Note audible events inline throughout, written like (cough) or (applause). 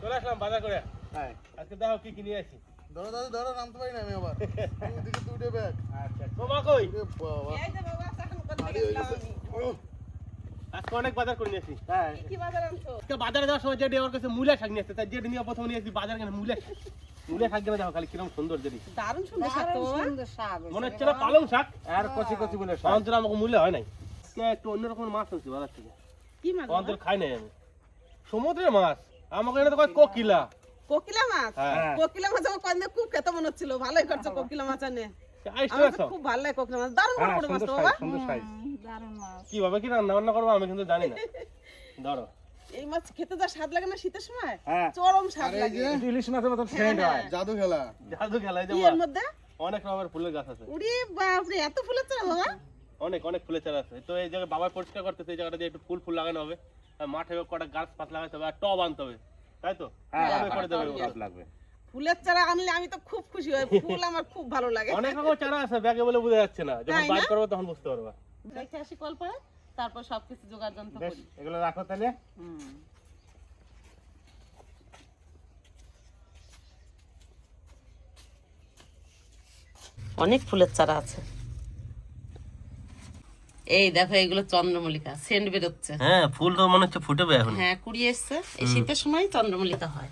চলে আসলাম বাজার করে। হ্যাঁ। আজকে দেখো কি কি নিয়ে আসি ধরো দাদু ধরো নামতে পারি না আমি আবার। দুদিকে দুটো ব্যাগ আচ্ছা তোমা কই। উহ, আজকে অনেক বাজার করে নিয়েছি হ্যাঁ। বাজার আনছো? বাজারে যাওয়ার সময় যেটি আমার কাছে মূলা শাক নিয়ে আসছে তাই যেটি নিয়ে প্রথমে নিয়ে বাজার কেন? মূলা শাক। মূলা শাক কেন দেখো খালি কীরকম সুন্দর যেটি। দারুণ সুন্দর শাক তো। মনে হচ্ছে না পালং শাক? আর কচি কচি বলে আমাকে মূল্য হয় নাই। আজকে একটু অন্যরকম মাছ আনছি বাজার থেকে। কি মাছ অন্তর খাই নাই আমি। সমুদ্রের মাছ। আমাকে এনে তো কয় কোকিলা। কোকিলা মাছ? হ্যাঁ। কোকিলা মাছ আমার কন্দে খুব খেতে মনে হচ্ছিল। ভালোই করছ কোকিলা মাছ আনে। তো আছো খুব ভালো লাগে কোকিলা মাছ। দারুণ বড় হ্যাঁ বড় মাছ তো বাবা। কীভাবে কি রান্না বান্না করব আমি কিন্তু জানি না। ধরো। এই মাছ খেতে যা স্বাদ লাগে না শীতের সময়? হ্যাঁ। চরম স্বাদ লাগে। ইলিশ মাছের হয় জাদু খেলা। জাদু এর মধ্যে? অনেক রকমের ফুলের গাছ আছে। উড়ি এত ফুলের চারা বাবা। অনেক অনেক ফুলের চারা আছে। তো এই জায়গায় বাবা পরিষ্কার করতেছে এই জায়গাটা দিয়ে একটু ফুল ফুল লাগানো হবে। মাঠে কটা গাছ পাত লাগাতে হবে আর টব আনতে হবে। তাই তো? হ্যাঁ করে দেবে সব লাগবে। ফুলের চারা আনলে আমি তো খুব খুশি হই ফুল আমার খুব ভালো লাগে। অনেক রকম চারা আছে ব্যাগে বলে বোঝা যাচ্ছে না। যখন করব তখন বুঝতে পারবা। দেখে আসি কল পরে তারপর সবকিছু জোগাড় যন্ত্র বেশ করি। এগুলো রাখো তাহলে। হুম। অনেক ফুলের চারা আছে। এই দেখো এগুলো চন্দ্রমল্লিকা সেন্ট বেরোচ্ছে। হ্যাঁ ফুল তো মনে হচ্ছে ফুটবে এখন। হ্যাঁ কুড়ি এসছে। এই শীতের সময় চন্দ্রমল্লিকা হয়।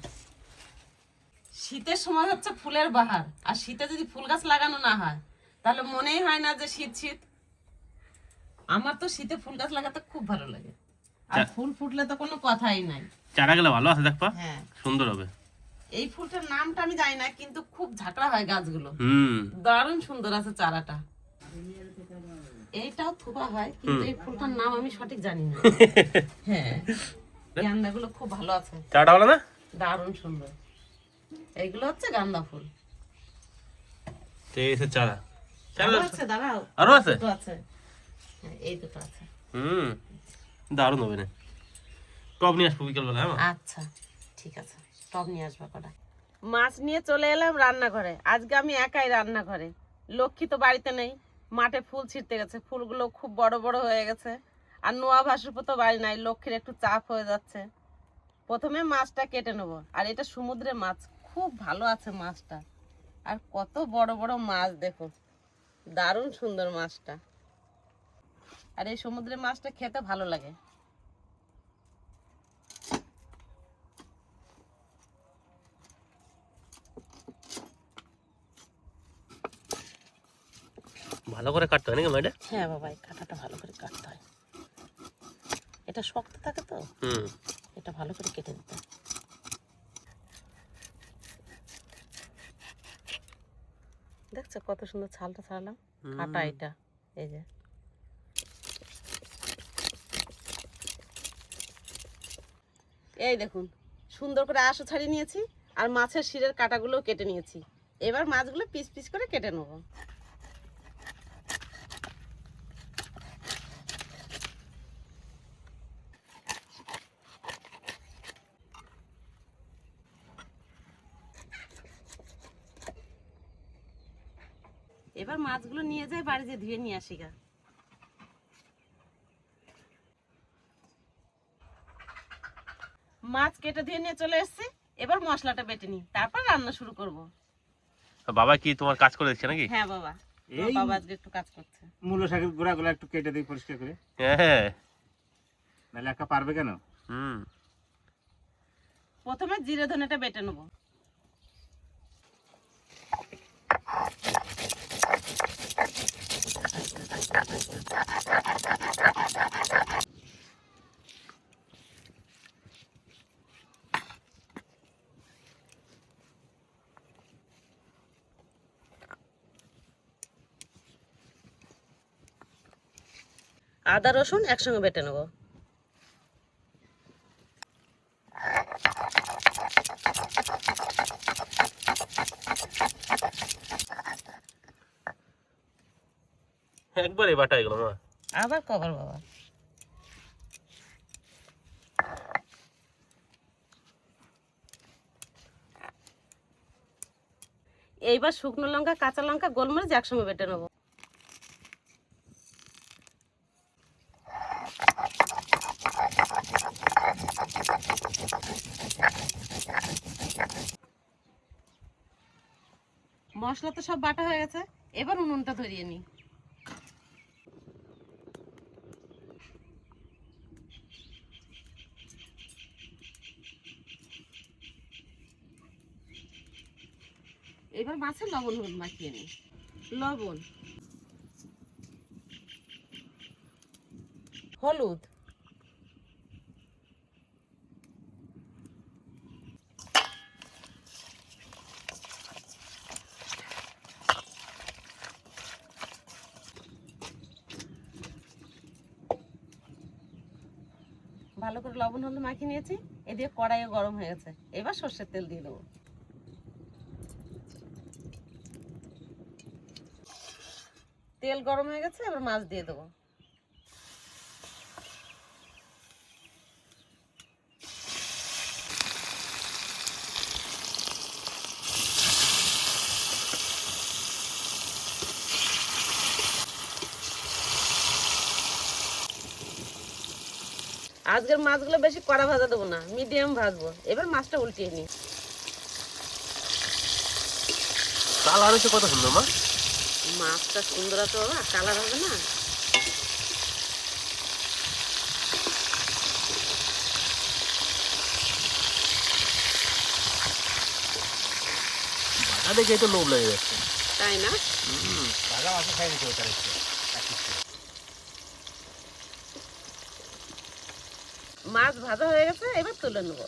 শীতের সময় হচ্ছে ফুলের বাহার। আর শীতে যদি ফুল গাছ লাগানো না হয় তাহলে মনেই হয় না যে শীত শীত। আমার তো শীতে ফুল গাছ লাগাতে খুব ভালো লাগে। আর ফুল ফুটলে তো কোনো কথাই নাই। চারাগুলো ভালো আছে দেখবা হ্যাঁ। সুন্দর হবে। এই ফুলটার নামটা আমি জানি না কিন্তু খুব ঝাঁকড়া হয় গাছগুলো। হুম। দারুণ সুন্দর আছে চারাটা। এইটাও থোপা হয় কিন্তু এই ফুলটার নাম আমি সঠিক জানি না। (laughs) হ্যাঁ গান্দাগুলো খুব ভালো আছে। ভালো না? দারুণ সুন্দর। এইগুলো হচ্ছে গান্দা ফুল। এই চারা। আছে? দাঁড়াও। আরও আছে? দুটো আছে। হ্যাঁ, এই দুটো আছে। হুম দারুণ হবে না টব নিয়ে আসব বিকেলবেলা হ্যাঁ আচ্ছা ঠিক আছে। টব নিয়ে আসবে কটা। মাছ নিয়ে চলে এলাম রান্নাঘরে। আজকে আমি একাই রান্নাঘরে। লক্ষ্মী তো বাড়িতে নেই। মাঠে ফুল ছিঁড়তে গেছে। ফুলগুলো খুব বড় বড় হয়ে গেছে। আর নোয়া ভাসুরপো তো বাড়ি নাই, লক্ষ্মীর একটু চাপ হয়ে যাচ্ছে। প্রথমে মাছটা কেটে নেব। আর এটা সমুদ্রে মাছ, খুব ভালো আছে মাছটা। আর কত বড় বড় মাছ দেখো। দারুণ সুন্দর মাছটা। আর এই সমুদ্রের মাছটা খেতে ভালো লাগে। ভালো করে কাটতে হয় নাকি ম্যাডাম হ্যাঁ বাবা এই কাঁটাটা ভালো করে কাটতে হয়। এটা শক্ত থাকে তো? হুম। এটা ভালো করে কেটে দিতে হয়। দেখছ কত সুন্দর ছালটা ছাড়লাম? কাটা এটা এই যে। এই দেখুন সুন্দর করে আঁশও ছাড়িয়ে নিয়েছি আর মাছের শিরের কাটাগুলোও কেটে নিয়েছি। এবার মাছগুলো পিস পিস করে কেটে নেব এবার মাছগুলো নিয়ে যাই বাড়িতে ধুয়ে নিয়ে আসি গা। মাছ কেটে ধুয়ে নিয়ে চলে এসেছি এবার মশলাটা বেটে নিই তারপর রান্না শুরু করব। বাবা কি তোমার কাজ করে দিচ্ছে নাকি? হ্যাঁ বাবা এই- বাবা আজকে একটু কাজ করছে। মূলো শাকের গোড়াগুলো একটু কেটে দিই পরিষ্কার করে। হ্যাঁ। নাহলে একা পারবে কেন? হুম। প্রথমে জিরে ধনেটা বেটে নেব। আদা রসুন একসঙ্গে বেটে নেব। একবারে বাটা গেল মা হ্যাঁ। আবার কভার বাবা। এইবার শুকনো লঙ্কা, কাঁচা লঙ্কা, গোলমরিচ একসঙ্গে বেটে নেব। মশলা তো সব বাটা হয়ে গেছে। এবার উনুনটা ধরিয়ে নিই। মাছে লবণ হলুদ মাখিয়ে নি লবণ। হলুদ। ভালো করে লবণ হলুদ মাখিয়ে নিয়েছি। এদিকে কড়াইও গরম হয়ে গেছে। এবার সর্ষের তেল দিয়ে দেবো। তেল গরম হয়ে গেছে, এবার মাছ দিয়ে দেবো। আজকের মাছগুলো বেশি কড়া ভাজা দেবো না, মিডিয়াম ভাজবো। এবার মাছটা উল্টিয়ে নিই। কত সুন্দর, মা? মাছটা সুন্দর আছে বাবা কালার হবে না? বাটা দেখে তো লোভ লেগে যাচ্ছে। তাই না? ভাজা মাছ খাই নিতে ওটা মাছ ভাজা হয়ে গেছে এবার তুলে নেব।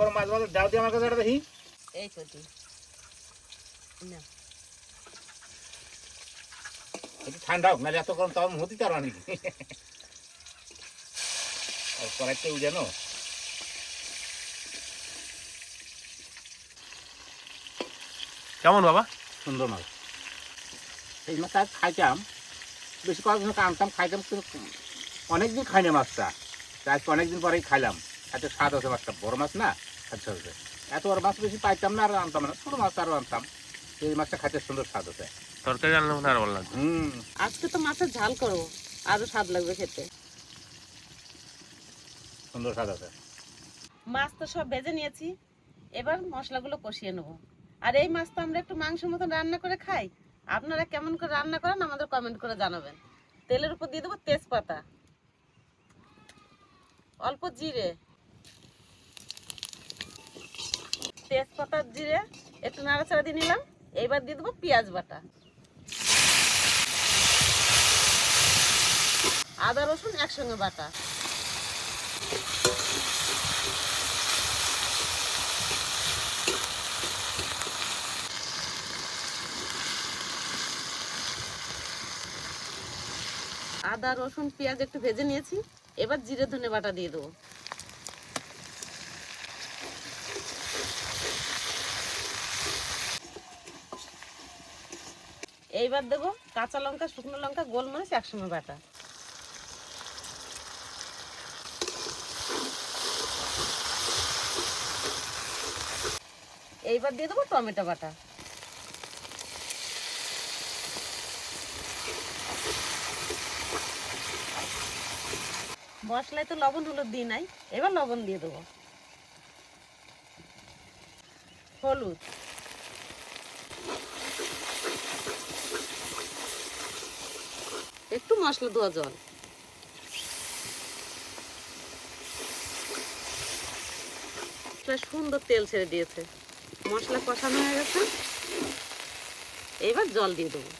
গরম মাছ দাও দিয়ে আমার কাছে দেখি। এই তো না। ঠান্ডা হোক নাহলে এত গরম তাও হতে আর কড়াইতে উজানো কেমন বাবা? সুন্দর মাছ। এই মাছটা আজ খাইতাম। বেশি কয়েকদিন আনতাম খাইতাম কিন্তু অনেকদিন খাইনি মাছটা। তাই আজকে অনেকদিন পরেই খাইলাম। এত স্বাদ আছে মাছটা বড় মাছ না। আচ্ছা আছে এত বড় মাছ বেশি পাইতাম না আর আনতাম না ছোটো মাছ আরও আনতাম। এই মাছটা খাইতে সুন্দর স্বাদ আছে তরকারি রান্না মনে হয় আর ভালো লাগবে। হুম। আজকে তো মাছের ঝাল করব আরও স্বাদ লাগবে খেতে। সুন্দর স্বাদ আছে মাছ তো সব ভেজে নিয়েছি এবার মশলাগুলো কষিয়ে নেব। আর এই মাছ তো আমরা একটু মাংস মতন রান্না করে খাই। আপনারা কেমন করে রান্না করেন আমাদের কমেন্ট করে জানাবেন। তেলের উপর দিয়ে দেবো তেজপাতা। অল্প জিরে। তেজপাতা জিরে, একটু নাড়াচাড়া দিয়ে নিলাম। এইবার দিয়ে দেবো পেঁয়াজ বাটা। আদা, রসুন একসঙ্গে বাটা। আদা, রসুন, পেঁয়াজ একটু ভেজে নিয়েছি। এবার জিরে ধনে বাটা দিয়ে দেবো। এইবার দেবো কাঁচা লঙ্কা, শুকনো লঙ্কা, গোলমরিচ, একসঙ্গে বাটা। এইবার দিয়ে দেবো টমেটো বাটা। মশলায় তো লবণ হলুদ দিই নাই, এবার লবণ দিয়ে দেবো। হলুদ। একটু মশলা দেওয়া জল। সুন্দর তেল ছেড়ে দিয়েছে। মশলা কষানো হয়ে গেছে। এবার জল দিয়ে দেবো।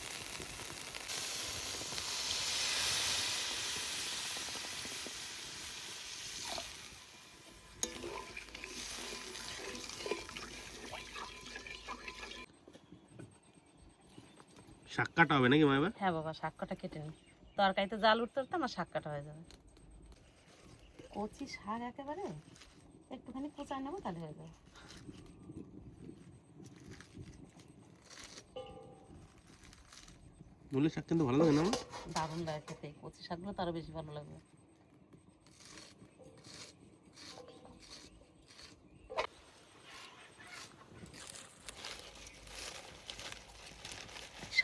শাক কাটা হবে নাকি মা এবার? হ্যাঁ বাবা শাক কটা কেটে নি। তরকারিতে জাল উঠতে উঠতে আমার শাক কাটা হয়ে যাবে। কচি শাক একেবারে? একটুখানি কোচায় নেব তাহলে হয়ে যাবে। বললে শাক কিন্তু ভালো লাগে না মা? দারুণ লাগে খেতে। কচি শাকগুলো তো আরও বেশি ভালো লাগবে।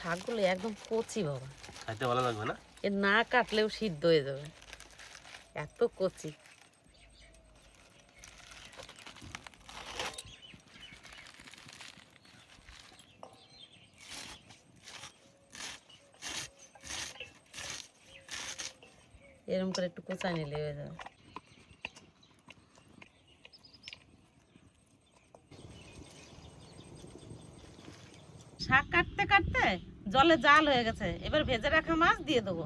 শাকগুলো একদম কচি বাবা। খাইতে ভালো লাগবে না? এ না কাটলেও সিদ্ধ হয়ে যাবে। এত কচি। এরকম করে একটু কোচা নিলে হয়ে যাবে। শাক কাটতে কাটতে জলে জাল হয়ে গেছে। এবার ভেজে রাখা মাছ দিয়ে দেবো।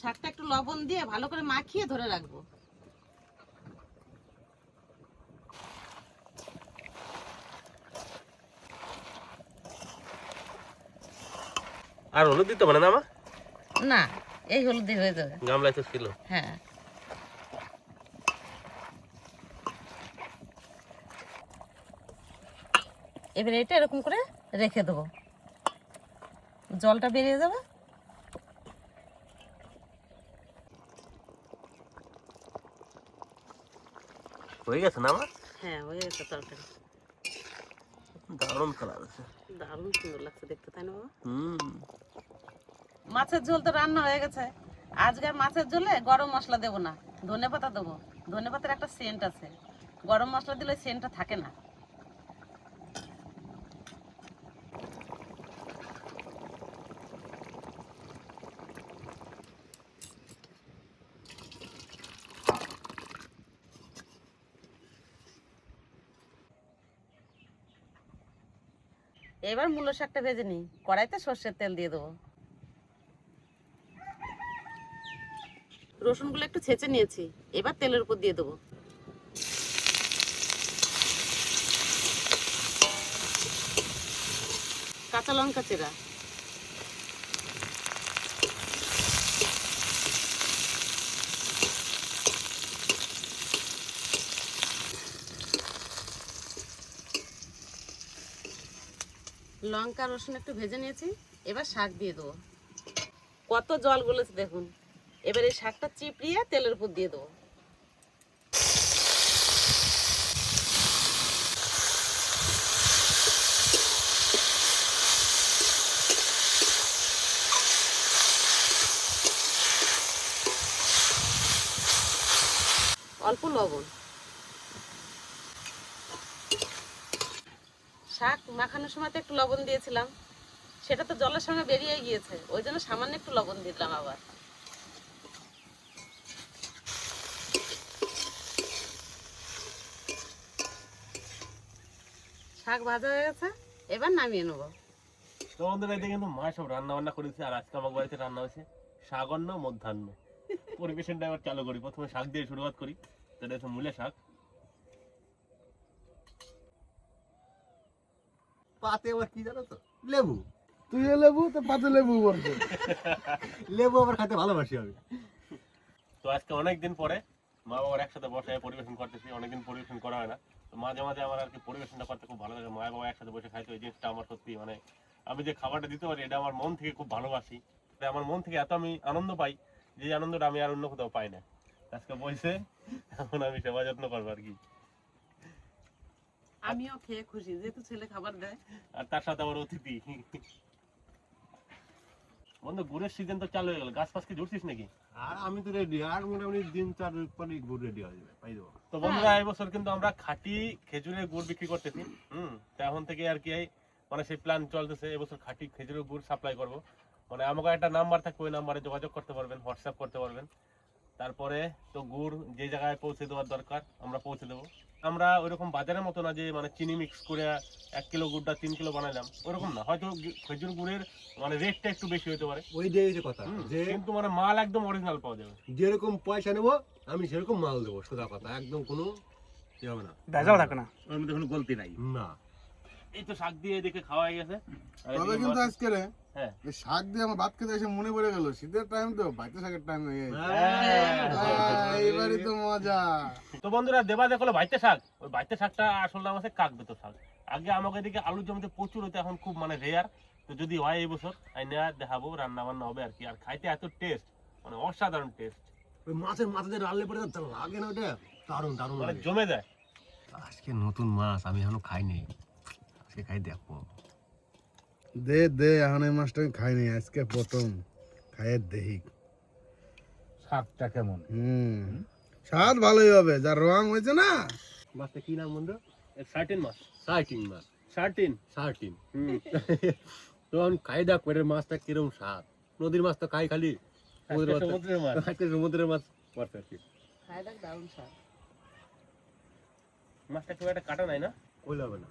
শাকটা একটু লবণ দিয়ে ভালো করে মাখিয়ে ধরে রাখব। আর হলুদ দিতে পারে না মা? না এই হলুদি হয়ে যাবে। গামলায় তো ছিল। হ্যাঁ। এবারে এটা এরকম করে রেখে দেবো। জলটা বেরিয়ে যাবে। হয়ে গেছে না মা? হ্যাঁ হয়ে গেছে তরকারি। দারুণ কালার আছে। দারুণ সুন্দর লাগছে দেখতে তাই না হুম। মাছের ঝোল তো রান্না হয়ে গেছে। আজকে আর মাছের ঝোলে গরম মশলা দেবো না ধনে পাতা দেবো। ধনে পাতার একটা সেন্ট আছে। গরম মশলা দিলে সেন্টটা থাকে না। এবার মূলো শাকটা ভেজে নিই। কড়াইতে সর্ষের তেল দিয়ে দেবো। রসুনগুলো একটু ছেঁচে নিয়েছি। এবার তেলের উপর দিয়ে দেবো। কাঁচা লঙ্কা চেরা। লঙ্কা, রসুন একটু ভেজে নিয়েছি। এবার শাক দিয়ে দেবো। কত জল গলেছে দেখুন। এবার এই শাকটা চিপড়িয়ে তেলের উপর দিয়ে দেবো। অল্প লবণ। শাক মাখানোর সময় তো একটু লবণ দিয়েছিলাম। সেটা তো জলের সঙ্গে বেরিয়ে গিয়েছে, ওই জন্য সামান্য একটু লবণ দিলাম আবার। শাক ভাজা হয়ে গেছে, এবার নামিয়ে নেব। তো বন্ধুরা এদিকে কিন্তু মা সব রান্না বান্না করেছে, আর আজকে আমার বাড়িতে রান্না হয়েছে শাকন্ন মধ্যাহ্ন। পরিবেশনটা এবার চালু করি, প্রথমে শাক দিয়ে শুরুয়াত করি, সেটা হচ্ছে মূলে শাক। পাতে আবার কি জানো তো? লেবু। তুই লেবু তো পাতে লেবু বলছে। লেবু আবার খেতে ভালোবাসি আমি। তো আজকে অনেকদিন পরে মা বাবার একসাথে বসে পরিবেশন করতেছি অনেকদিন পরিবেশন করা হয় না। তো মাঝে মাঝে আমার আর কি পরিবেশনটা করতে খুব ভালো লাগে। মা বাবা একসাথে বসে খাইতে ওই জিনিসটা আমার সত্যি মানে আমি যে খাবারটা দিতে পারি এটা আমার মন থেকে খুব ভালোবাসি। আমার মন থেকে এত আমি আনন্দ পাই যে আনন্দটা আমি আর অন্য কোথাও পাই না। আজকে বসে এখন আমি সেবা যত্ন করব আর কি। আমিও খেয়ে খুশি যেহেতু ছেলে খাবার দেয়। আর তার সাথে আমার অতিথি। বন্ধু গুড়ের সিজন তো চালু হয়ে গেল। গাছ ফাছ কি নাকি? আর আমি তো রেডি আর মোটামুটি দিন চার পরে গুড় রেডি হয়ে যাবে পাই দেবো তো বন্ধুরা এই বছর কিন্তু আমরা খাঁটি খেজুরের গুড় বিক্রি করতেছি হুম? তো এখন থেকে আর কি মানে সেই প্ল্যান চলতেছে এবছর খাঁটি খেজুরের গুড় সাপ্লাই করব। মানে আমাকে একটা নাম্বার থাকবে ওই নাম্বারে যোগাযোগ করতে পারবেন হোয়াটসঅ্যাপ করতে পারবেন। তারপরে তো গুড় যে জায়গায় পৌঁছে দেওয়ার দরকার আমরা পৌঁছে দেবো। আমরা ওইরকম বাজারের মতো না যে মানে চিনি মিক্স করে এক কিলো গুড়টা তিন কিলো বানাইলাম ওরকম না। হয়তো খেজুর গুড়ের মানে রেটটা একটু বেশি হতে পারে। ওই দিয়ে যে কথা যে কিন্তু মানে মাল একদম অরিজিনাল পাওয়া যাবে। যেরকম পয়সা নেব আমি সেরকম মাল দেবো সোজা কথা একদম কোনো কি হবে না। ভেজাল থাকে না। ওর মধ্যে কোনো গলতি নাই। না। এই তো শাক দিয়ে দেখে খাওয়া হয়ে গেছে। তবে কিন্তু আজকে রে হ্যাঁ। শাক দিয়ে আমার ভাত খেতে এসে মনে পড়ে গেল শীতের টাইম তো বাইতে শাকের টাইম হয়ে গেছে। হ্যাঁ। এইবারই তো মজা। তো বন্ধুরা দেবা দেখল ভাইতে শাক। ওই ভাইতে শাকটা আসল নাম আছে কাক বেতর শাক। আগে আমাকে এদিকে আলু জমিতে প্রচুর হতো এখন খুব মানে রেয়ার তো যদি হয় এই বছর আইনা দেখাবো রান্না বান্না হবে আর কি। আর খাইতে এত টেস্ট মানে অসাধারণ টেস্ট ওই মাছের মাথা দিয়ে লাগে না ওটা। দারুণ দারুণ মানে জমে যায়। আজকে নতুন মাছ আমি এখনও খাইনি আজকে খাই দেখব দে দে এখন এই মাছটা আমি খাইনি আজকে প্রথম। খাইয়ে দেখি। স্বাদটা কেমন? হুম? স্বাদ ভালোই হবে যার রং হয়েছে না। মাছটা কি নাম বন্ধু? সার্টিন মাছ। সাইটিং মাছ। সার্টিন সার্টিন হুম। (laughs) তো আমি খাই দেখ পেটের মাছটা কিরম স্বাদ? নদীর মাছ তো খাই খালি। সমুদ্রের মাছ সমুদ্রের মাছ। পড়ছে আর কি খাই দেখ দারুণ স্বাদ। মাছটা খুব একটা কাটা নাই না? কই হবে না।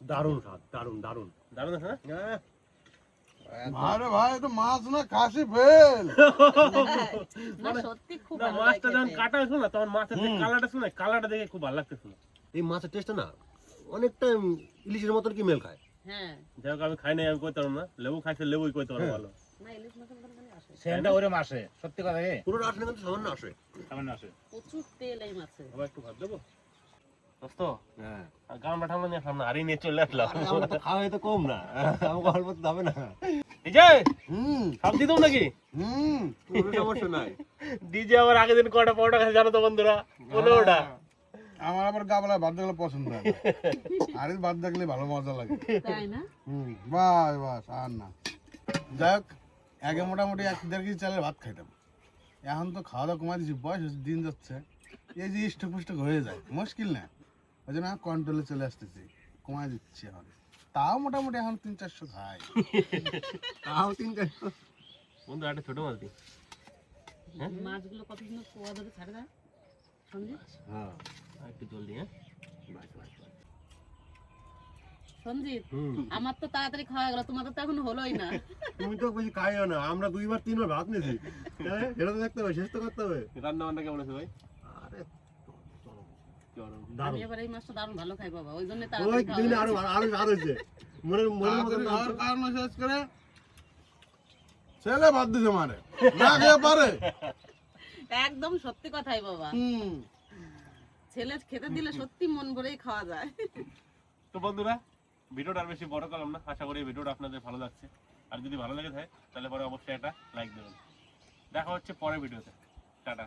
দারুণ স্বাদ দারুণ দারুণ। দারুণ আছে না? হ্যাঁ আরে ভাই এটা মাছ না কাশি ফেল। (laughs) না সত্যি খুব ভালো মাছটা যখন কাটা হয়েছিল না তখন মাছের যে কালারটা ছিল না কালারটা দেখে খুব ভালো লাগতেছিল। এই মাছের টেস্টটা না অনেকটা ইলিশের মতন কি মেল খায়? হ্যাঁ। যাই হোক আমি খাই নাই আমি কইতে না। লেবু খাইছে লেবুই কইতে পারব ভালো। না ইলিশ মাছের মতন মানে আসে? ওরে মাসে সত্যি কথা রে পুরো আসলে কিন্তু সামান্য আসে। সামান্য আসে। প্রচুর তেল এই মাছে। আবার একটু ভাত দেবো? দোস্ত হ্যাঁ। গামলা ঠামলা নিয়ে আসলাম না হারিয়ে নিয়ে চলে আসলাম। আমরা তো খাওয়া তো কম না। আমাকে অল্প তো হবে না। এই যে হুম। সব দিয়ে দেবো নাকি? হুম কোনো সমস্যা নাই। ডিজে আবার আগের দিন কটা পরোটা খাইছে জানো তো বন্ধুরা? পনেরোটা আমার আবার গাবলা ভাত দেখলে পছন্দ হয় দেখলে ভালো মজা লাগে। তাই না? হুম বাস বাস আর না। যাই হোক আগে মোটামুটি এক দেড় কেজি চালের ভাত খাইতাম। এখন তো খাওয়া দাওয়া কমাই দিচ্ছি বয়স হচ্ছে, দিন যাচ্ছে। এই যে ইষ্টক পুষ্টক হয়ে যায় মুশকিল না। ওই জন্য কন্ট্রোলে চলে আসতেছি। কমাই দিচ্ছি এখন। তাও মোটামুটি এখন তিন চারশো খাই তাও তিন চার বন্ধু একটা ছোট মাছ দিই। মাছগুলো কত সুন্দর পোয়া ধরে ছাড়ে দেয় হ্যাঁ। একটু জলদি হ্যাঁ? সঞ্জিত আমার তো তাড়াতাড়ি খাওয়া গেল তোমাদের তো এখন হলোই না। তুমি তো বেশি খাইও না আমরা দুইবার তিনবার ভাত নিয়েছি। হ্যাঁ? এটা তো দেখতে হবে শেষ তো করতে হবে। রান্না বান্না কেমন আছে ভাই? আরে আমি এবার এই মাছটা দারুণ ভালো খাই বাবা ওই জন্য ওই দিন আরও আরও আরও হয়েছে। মনের মনের মতন তাড়াতাড়ি কারণ শেষ করে ছেলে ভাত দিছে মারে। না খেয়ে পারে। একদম সত্যি কথাই বাবা। হুম। ছেলে খেতে দিলে সত্যি মন ভরেই খাওয়া যায়। তো বন্ধুরা ভিডিওটা আর বেশি বড় করলাম না। আশা করি ভিডিওটা আপনাদের ভালো লাগছে। আর যদি ভালো লেগে থাকে তাহলে পরে অবশ্যই একটা লাইক দেবেন। দেখা হচ্ছে পরের ভিডিওতে। টাটা।